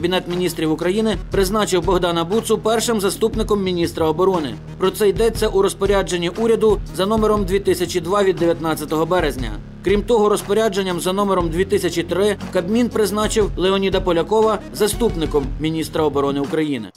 Кабінет міністрів України призначив Богдана Буцу першим заступником міністра оборони. Про це йдеться у розпорядженні уряду за номером 2002 від 19 березня. Крім того, розпорядженням за номером 2003 Кабмін призначив Леоніда Полякова заступником міністра оборони України.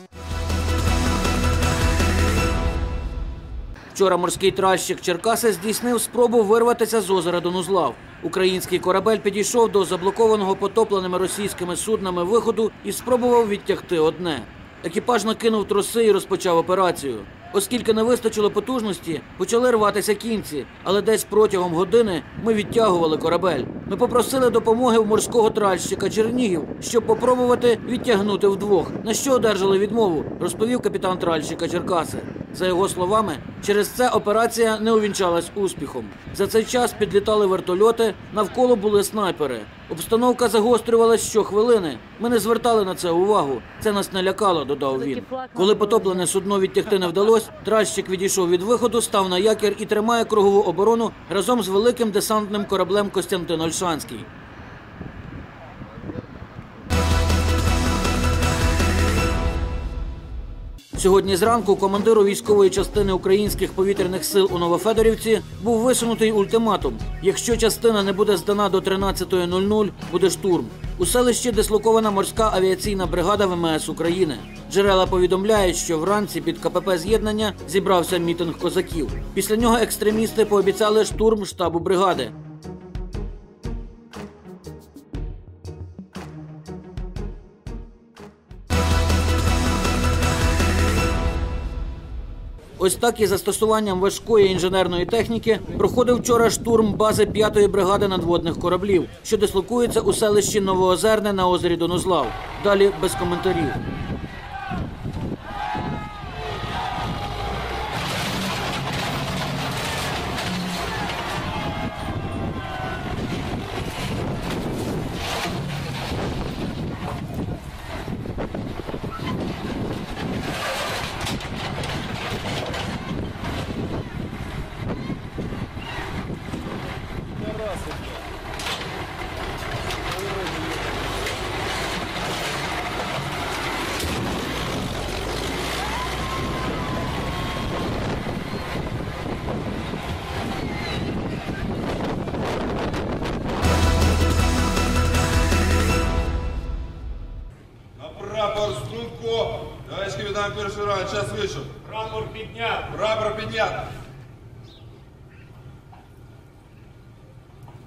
Вчора морський тральщик Черкаси здійснив спробу вирватися з озера Донузлав. Український корабель підійшов до заблокованого потопленими російськими суднами виходу і спробував відтягти одне. Екіпаж накинув троси і розпочав операцію. Оскільки не вистачило потужності, почали рватися кінці, але десь протягом години ми відтягували корабель. Ми попросили допомоги в морського тральщика Чернігів, щоб попробувати відтягнути вдвох. На що одержали відмову, розповів капітан тральщика Черкаси. За його словами, через це операція не увінчалась успіхом. За цей час підлітали вертольоти, навколо були снайпери. Обстановка загострювалась щохвилини. Ми не звертали на це увагу. Це нас не лякало, додав він. Коли потоплене судно відтягти не вдалося, тральщик відійшов від виходу, став на якір і тримає кругову оборону разом з великим десантним кораблем Костянтин Ольшанський. Сьогодні зранку командиру військової частини українських повітряних сил у Новофедорівці був висунутий ультиматум. Якщо частина не буде здана до 13.00, буде штурм. У селищі дислокована морська авіаційна бригада ВМС України. Джерела повідомляють, що вранці під КПП з'єднання зібрався мітинг козаків. Після нього екстремісти пообіцяли штурм штабу бригади. Ось так і застосуванням важкої інженерної техніки проходив вчора штурм бази 5-ї бригади надводних кораблів, що дислокується у селищі Новоозерне на озері Донузлав. Далі без коментарів. Товарищ перший район, час вийшов. Прапор підняв. Прапор підняв.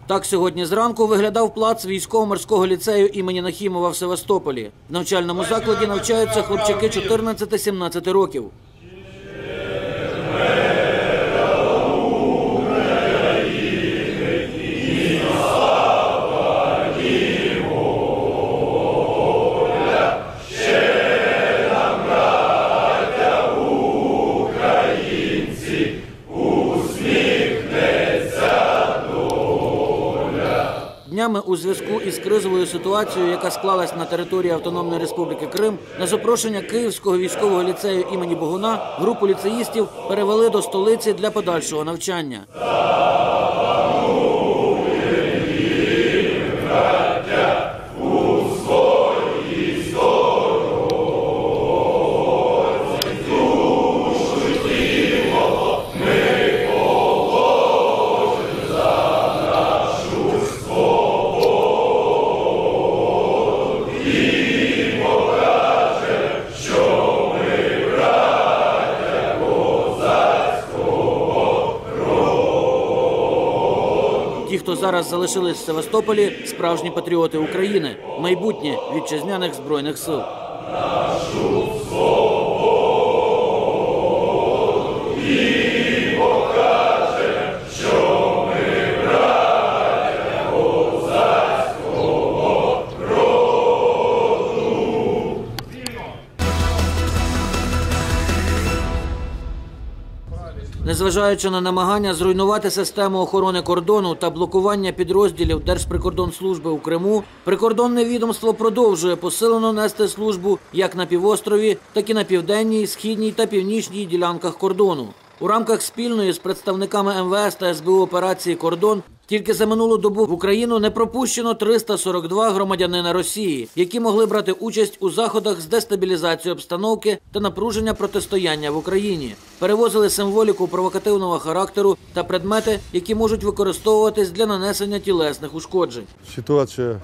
Так сьогодні зранку виглядав плац військово-морського ліцею імені Нахімова в Севастополі. В навчальному закладі навчаються хлопчики 14-17 років. Зв'язку із кризовою ситуацією, яка склалась на території Автономної Республіки Крим, на запрошення Київського військового ліцею імені Богуна групу ліцеїстів перевели до столиці для подальшого навчання. Хто зараз залишились в Севастополі, справжні патріоти України, майбутнє вітчизняних збройних сил. Незважаючи на намагання зруйнувати систему охорони кордону та блокування підрозділів Держприкордонслужби у Криму, прикордонне відомство продовжує посилено нести службу як на півострові, так і на південній, східній та північній ділянках кордону. У рамках спільної з представниками МВС та СБУ операції Кордон Тільки за минулу добу в Україну не пропущено 342 громадянина Росії, які могли брати участь у заходах з дестабілізації обстановки та напруження протистояння в Україні. Перевозили символіку провокативного характеру та предмети, які можуть використовуватись для нанесення тілесних ушкоджень. Ситуація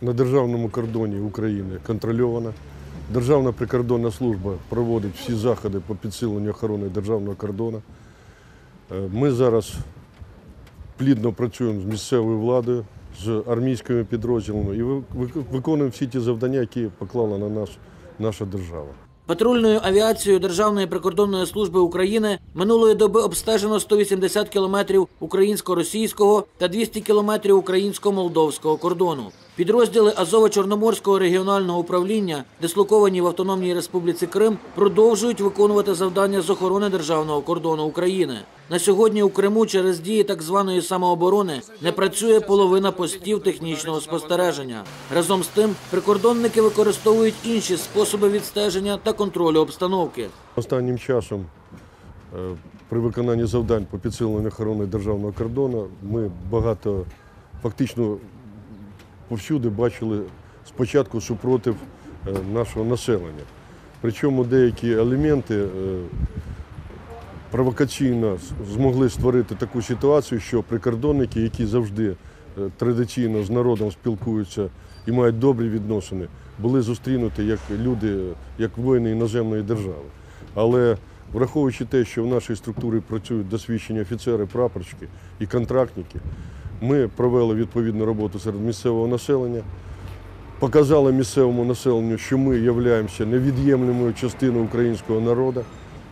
на державному кордоні України контрольована. Державна прикордонна служба проводить всі заходи по підсиленню охорони державного кордону. Е, Ми зараз плідно працюємо з місцевою владою, з армійськими підрозділами і ви- ви- виконуємо всі ті завдання, які поклала на нас наша держава. Патрульною авіацією Державної прикордонної служби України минулої доби обстежено 180 кілометрів українсько-російського та 200 кілометрів українсько-молдовського кордону. Підрозділи Азово-Чорноморського регіонального управління, дислоковані в Автономній Республіці Крим, продовжують виконувати завдання з охорони державного кордону України. На сьогодні у Криму через дії так званої самооборони не працює половина постів технічного спостереження. Разом з тим, прикордонники використовують інші способи відстеження та контролю обстановки. Останнім часом е, при виконанні завдань по підсиленню охорони державного кордону ми багато фактично повсюди бачили спочатку супротив е, нашого населення. Причому деякі елементи е, провокаційно змогли створити таку ситуацію, що прикордонники, які завжди е, традиційно з народом спілкуються і мають добрі відносини, були зустрінуті як люди, як воїни іноземної держави. Але враховуючи те, що в нашій структурі працюють досвідчені офіцери, прапорщики і контрактники, ми провели відповідну роботу серед місцевого населення, показали місцевому населенню, що ми являємося невід'ємною частиною українського народу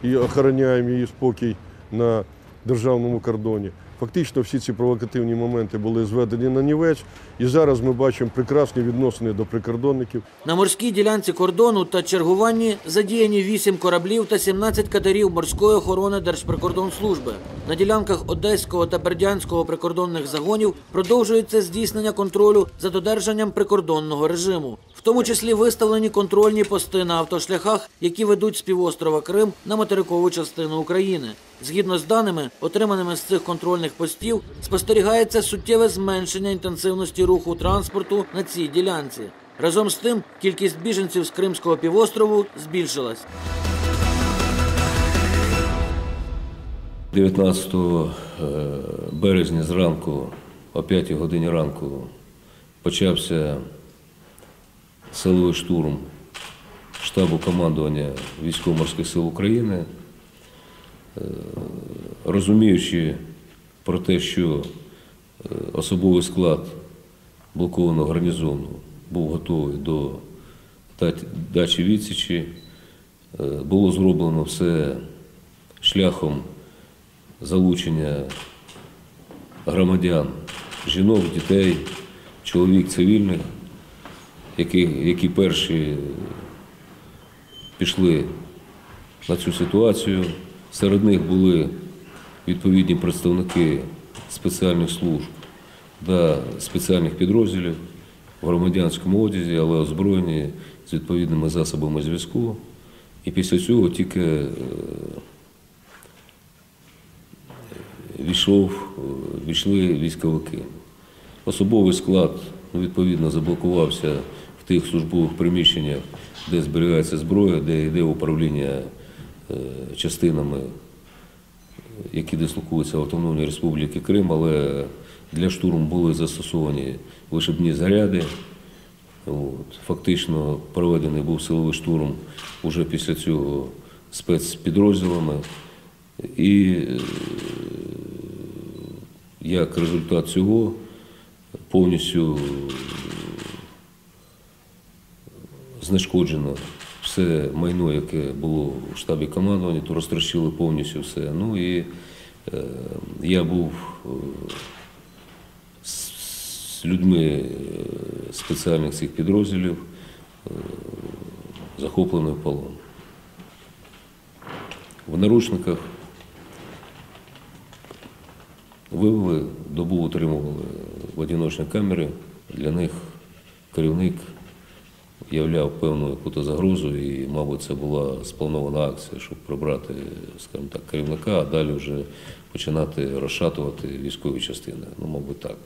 і охороняємо її спокій на державному кордоні. Фактично всі ці провокативні моменти були зведені на нівець, і зараз ми бачимо прекрасні відносини до прикордонників. На морській ділянці кордону та чергуванні задіяні 8 кораблів та 17 катерів морської охорони Держприкордонслужби. На ділянках Одеського та Бердянського прикордонних загонів продовжується здійснення контролю за додержанням прикордонного режиму, в тому числі виставлені контрольні пости на автошляхах, які ведуть з півострова Крим на материкову частину України. Згідно з даними, отриманими з цих контрольних постів, спостерігається суттєве зменшення інтенсивності руху транспорту на цій ділянці. Разом з тим, кількість біженців з Кримського півострову збільшилась. 19 е, березня зранку, о 5 годині ранку, почався силовий штурм штабу командування Військово-морських сил України, розуміючи про те, що е, особовий склад блокованого гарнізону був готовий до дачі відсічі, е, було зроблено все шляхом залучення громадян, жінок, дітей, чоловік цивільних, які, які перші пішли на цю ситуацію. Серед них були відповідні представники спеціальних служб та спеціальних підрозділів в громадянському одязі, але озброєні з відповідними засобами зв'язку. І після цього тільки е, війшов, війшли військовики. Особовий склад ну, відповідно заблокувався в тих службових приміщеннях, де зберігається зброя, де йде управління частинами, які дислокуються в Автономній Республіки Крим, але для штурму були застосовані вишибні заряди. От. Фактично проведений був силовий штурм уже після цього спецпідрозділами. І е, як результат цього повністю знешкоджено все майно, яке було в штабі командування, то розтрощили повністю все. Ну і е, я був е, з людьми е, спеціальних цих підрозділів е, захоплений в полон. В наручниках вивели, добу утримували в одиночній камері. Для них керівник являв певну якусь загрозу, і, мабуть, це була спланована акція, щоб прибрати, скажімо так, керівника, а далі вже починати розшатувати військові частини. Ну, мабуть, так.